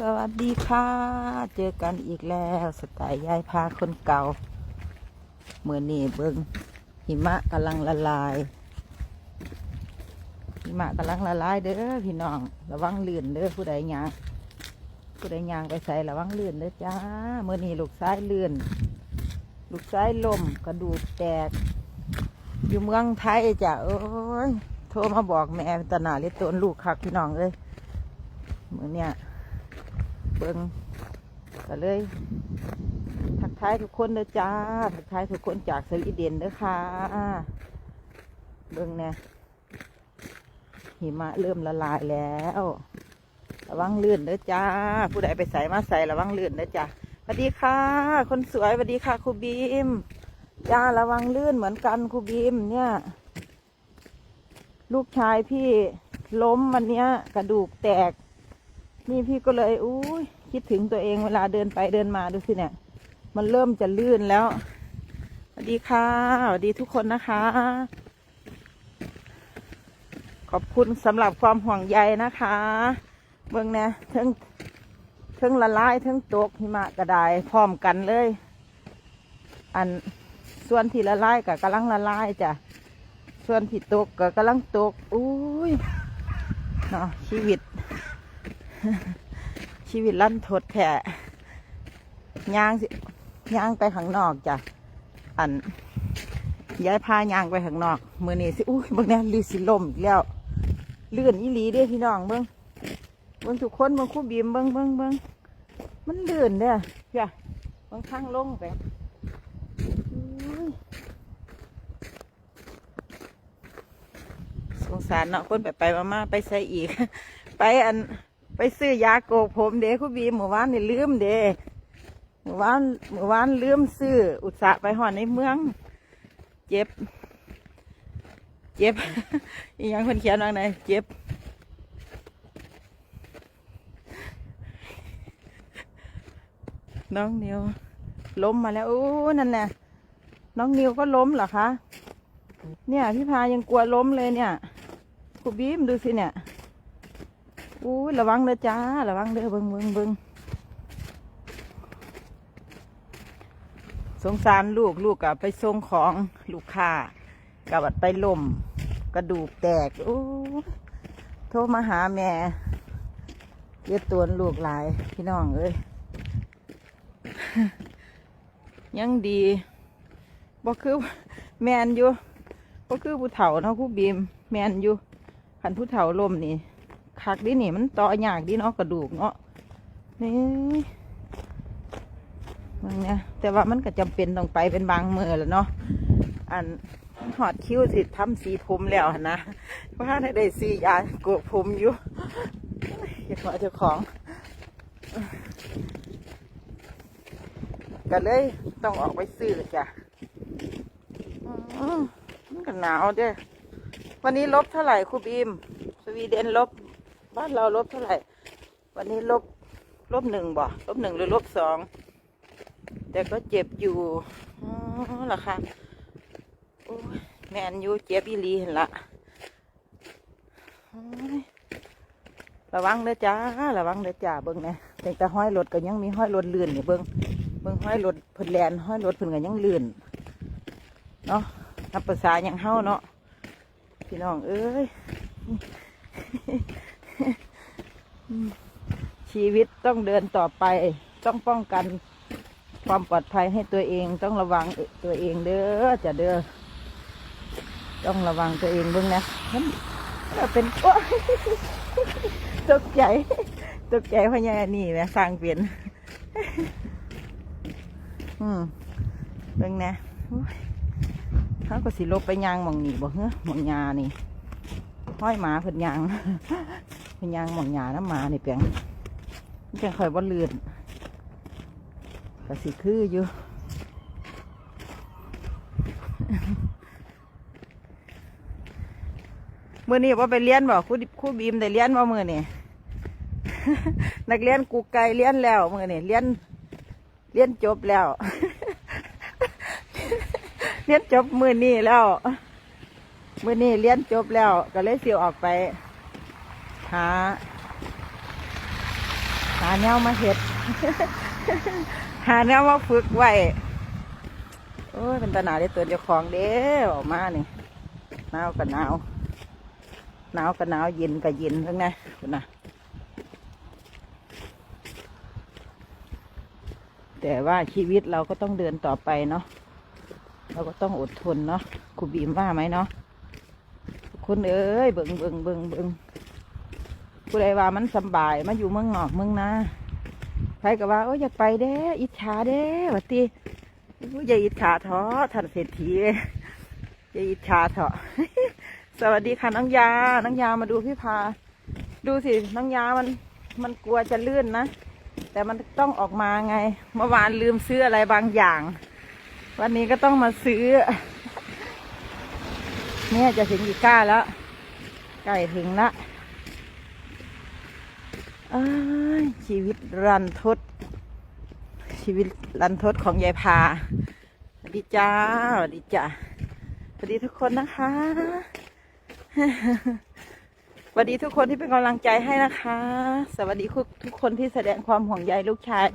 สวัสดีค่ะ เจอกันอีกแล้วสไตล์ยายพาคนเก่าเมื่อนี่เบิงหิมะกำลังละลาย หิมะกำลังละลายเด้อพี่น้อง ระวังลื่นเด้อผู้ใดยางผู้ใดยางไปใส่ระวังลื่นเด้อจ้าเมื่อนี่ลูกซ้ายลื่น ลูกซ้ายลมกระดูกแตก อยู่เมืองไทยจ้ะโอ้ยโทรมาบอกแม่ตนาเลียตนลูกคักพี่น้องเลยเมื่อเนี่ย เบิ่งก็เลย ทักทายทุกคนเด้อจ้า ทักทายทุกคนจากสวีเดนเด้อค่ะ เบิ่งเนี่ยหิมะเริ่มละลายแล้ว ระวังลื่นเด้อจ้า ผู้ใดไปใส่มาใส่ระวังลื่นเด้อจ้าสวัสดีค่ะ คนสวยสวัสดีค่ะครูบีมจ้าระวังลื่นเหมือนกันครูบีมเนี่ย ลูกชายพี่ล้มวันเนี้ย กระดูกแตก นี่พี่ก็เลยอุ้ยคิดถึงตัวเองเวลาเดินไปเดินมาดูสิเนี่ย มันเริ่มจะลื่นแล้วสวัสดีค่ะสวัสดีทุกคนนะคะ ขอบคุณสำหรับความห่วงใยนะคะ เบื้องเนี่ยทั้งทั้งละลายทั้งตกหิมะกระไดพร้อมกันเลย อันส่วนที่ละลายกับกำลังละลายจ้ะส่วนที่ตกกับกำลังตกอุ้ยเนาะชีวิต ชีวิตลั่นทดแท้ย่างสิย่างไปข้างนอกจ้ะ อันย้ายพายางไปข้างนอกมือนี้สิอุ้ยเบิ่งแน่ลือสิลมอีกแล้วเลื่อนอีหลีเด้พี่น้องเบิ่งเบิ่งทุกคนเบิ่งคู่บีมเบิ่งเบิ่งเบิ่งมันเลื่อนเด้อจ้ะเบิ่งข้างลงไปสงสารเนาะคนไปไปมามาไปใส่อีก ไปอัน ไปซื้อยาโกกผมเด้คุณบีเมื่อวานนี่ลืมเด้เมื่อวานเมื่อวานลืมซื้ออุตสาห์ไปหอนในเมือง เจ็บ เจ็บอีหยังคนเขียนว่าไงเจ็บน้องนิวล้มมาแล้วโอ้นั่นแหละน้องนิวก็ล้มเหรอคะเนี่ยพี่พายังกลัวล้มเลยเนี่ยคุณบีมดูสิเนี่ย อุ้ยระวังเด้อจ้า ระวังเด้อเบิงเบิงเบิงสงสารลูกลูกกับไปส่งของลูกค้ากับไปล่มกระดูกแตกโอ้โทรมาหาแม่เรียกตัวลูกหลายพี่น้องเอ้ยยังดีบ่คือแมนอยู่บ่คือผู้เฒ่าเนาะผู้บีมแมนอยู่ขันผู้เฒ่าล่มนี่ คักดินี่มันต่อยากดิเนาะกระดูกเนาะนี่มันเนี่ยแต่ว่ามันก็จำเป็นต้องไปเป็นบางมือแล้วเนาะอันหอดคิ้วสิทำสีผมแล้วนะว่าได้ได้สียาโกกผมอยู่อยากมาเจ้าของก็เลยต้องออกไปซื้อจ้ะอืมมันก็หนาวเด้วันนี้ลบเท่าไหร่ครูบีม สวีเดนลบ บ้านเราลบเท่าไหร่ วันนี้ลบลบหนึ่งบ่ลบหนึ่งหรือลบสอง แต่ก็เจ็บอยู่หรอคะแมนยูเจ็บอีลีเห็นละระวังเด้อจ้า ระวังเด้อจ้าเบิ้งนี่ยแต่แต่ห้อยรถก็ยังมีห้อยรถลื่นนี่เบิ้งเบิ้งห้อยรถเพิ่นแลนห้อยรถเพิ่นก็ยังลื่นเนาะนับภาษาอย่างเฮาเนาะพี่น้องเอ้ย ชีวิตต้องเดินต่อไป ต้องป้องกันความปลอดภัยให้ตัวเองต้องระวังตัวเองเด้อจะเด้อต้องระวังตัวเองเบ้างนะมันมันเป็นโอ๊ยตกใจตกใจพราะยังนี่แหละสร้างเปลี่ยนอืมเบิ่งนะโอ้ยเขาก็สิลบไปยางมองนี่บ่เฮ้อหมองยานี่ห้อยหมาเพิ่นยาง เพิ่นยางหมองยาน้ำมาในเปียงมันจะคอยบ่เลือนก็สิคืออยู่มื่อนี้ว่าไปเรียนบ่ครูครูบีมได้เรียนบ่มื่อนี่นักเรียนกูไก่เรียนแล้วมื่อนี่เรียนเรียนจบแล้วเรียนจบมื่อนี้แล้วมื่อนี้เรียนจบแล้ว ก็เลยเสียวออกไป หา หาแนวมาเห็ด หาแนวมาฝึกไว้โอ้ยเป็นตาหนาได้ตัวเจ้าของเด้อออกมานี่หนาวกับหนาวหนาวกับหนาวเย็นกับเย็นทั้งนั้นคุณนะแต่ว่าชีวิตเราก็ต้องเดินต่อไปเนาะเราก็ต้องอดทนเนาะครูบีมว่าไหมเนาะทุกคนเอ้ยเบิงเบิงเบิงเบิง ผู้ใดว่ามันสบายมาอยู่เมืองนอกเมืองนาใครก็ว่าโอ้ยอยากไปเด้อิจฉาเด้วัดตีอย่าอิจฉาท้อท่านเศรษฐีอย่าอิจฉาเถอะสวัสดีค่ะน้องยา น้องยามาดูพี่พา ดูสิน้องยามันมันกลัวจะลื่นนะ แต่มันต้องออกมาไง เมื่อวานลืมซื้ออะไรบางอย่าง วันนี้ก็ต้องมาซื้อ เนี่ยจะถึงอีกก้าแล้ว ใกล้ถึงละอ้าย ชีวิตรันทด ชีวิตรันทดของยายพาสวัสดีจ้าสวัสดีจ้าสวัสดีทุกคนนะคะสวัสดีทุกคนที่เป็นกำลังใจให้นะคะ สวัสดีทุกคนที่แสดงความห่วงใยลูกชาย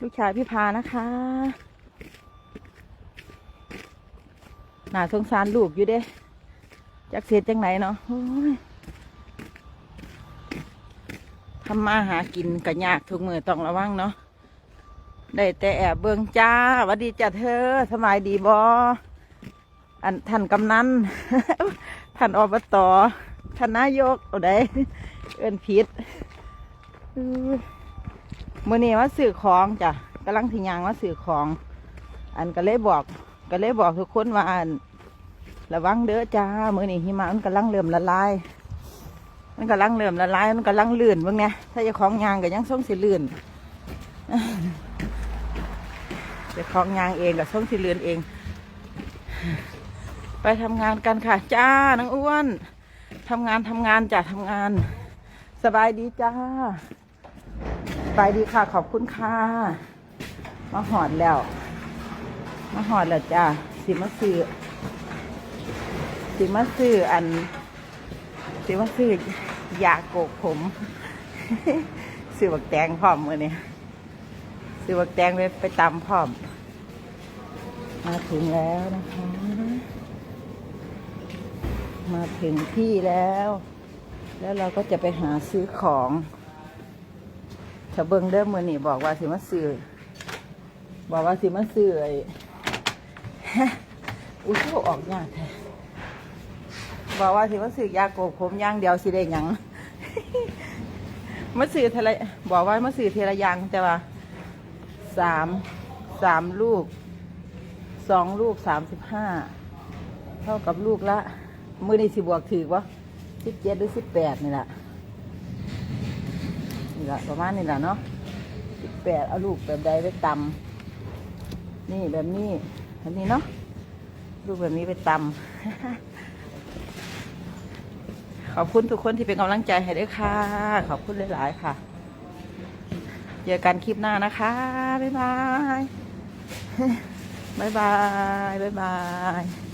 ลูกชายพี่พานะคะหน่าสงสารลูกอยู่เด้จากเสียจังไหนเนาะ ทำมาหากินก็ยากทุกมือต้องระวังเนาะได้แต่แอบเบิงจ้าวัดดีจ้าเธอสบายดีบออันท่านกำนันท่านอบตท่านนายกเอาได้เอินผิดอื้อมื่อนี้มาสื่อของจ้ะกำลังทิยางมาสื่อของ อันก็เลยบอกก็เลยบอกทุกคนว่าอันระวังเด้อจ้ามื่อนี้หิมะมันกำลังเริ่มละลาย มันกำลังเริ่มละลายมันกำลังลื่นบ้างเนี่ยถ้าจะของยางก็ยังส่งสิลื่นจะของยางเองกับส่งสิลื่นเอง ไปทำงานกันค่ะ จ้าน้องอ้วนทำงานทำงานจ้ะทำงาน สบายดีจ้าสบายดีค่ะ ขอบคุณค่ะมาหอดแล้วมาหอดแล้วจ้าสิมาซื้อสิมาซื้ออันสิมาซื้อ ยาโกกผมซื้อบักแตงพร้อมมือนี่ซื้อบักแตงไปไปตำพร้อม มาถึงแล้วนะคะ มาถึงที่แล้ว แล้วเราก็จะไปหาซื้อของถ้าเบิ้งเด้อมือนี่บอกว่าสิมาซื้อบอกว่าสิมาซื้อไอ้อุ้ยเขาออกยากแท้ บอกว่าสิมาซื้อยาโกบผมย่างเดียวสิได้หยังมาซื้อเทละบอกว่ามาซื้อเทละยางแต่ว่าสามสามลูกสองลูกสามสิบห้าเท่ากับลูกละ มือนี่สิบวกถือวะสิบเจ็ดหรือสิบแปดนี่แหละนี่แหละประมาณนี่แหละเนาะสิบแปดเอาลูกแบบใดไปตำนี่แบบนี้แบบนี้เนาะลูกแบบนี้ไปตำ ขอบคุณทุกคนที่เป็นกำลังใจให้ด้วยค่ะ ขอบคุณหลาย ๆ ค่ะ เจอกันคลิปหน้านะคะ บ๊ายบาย บ๊ายบาย บ๊ายบาย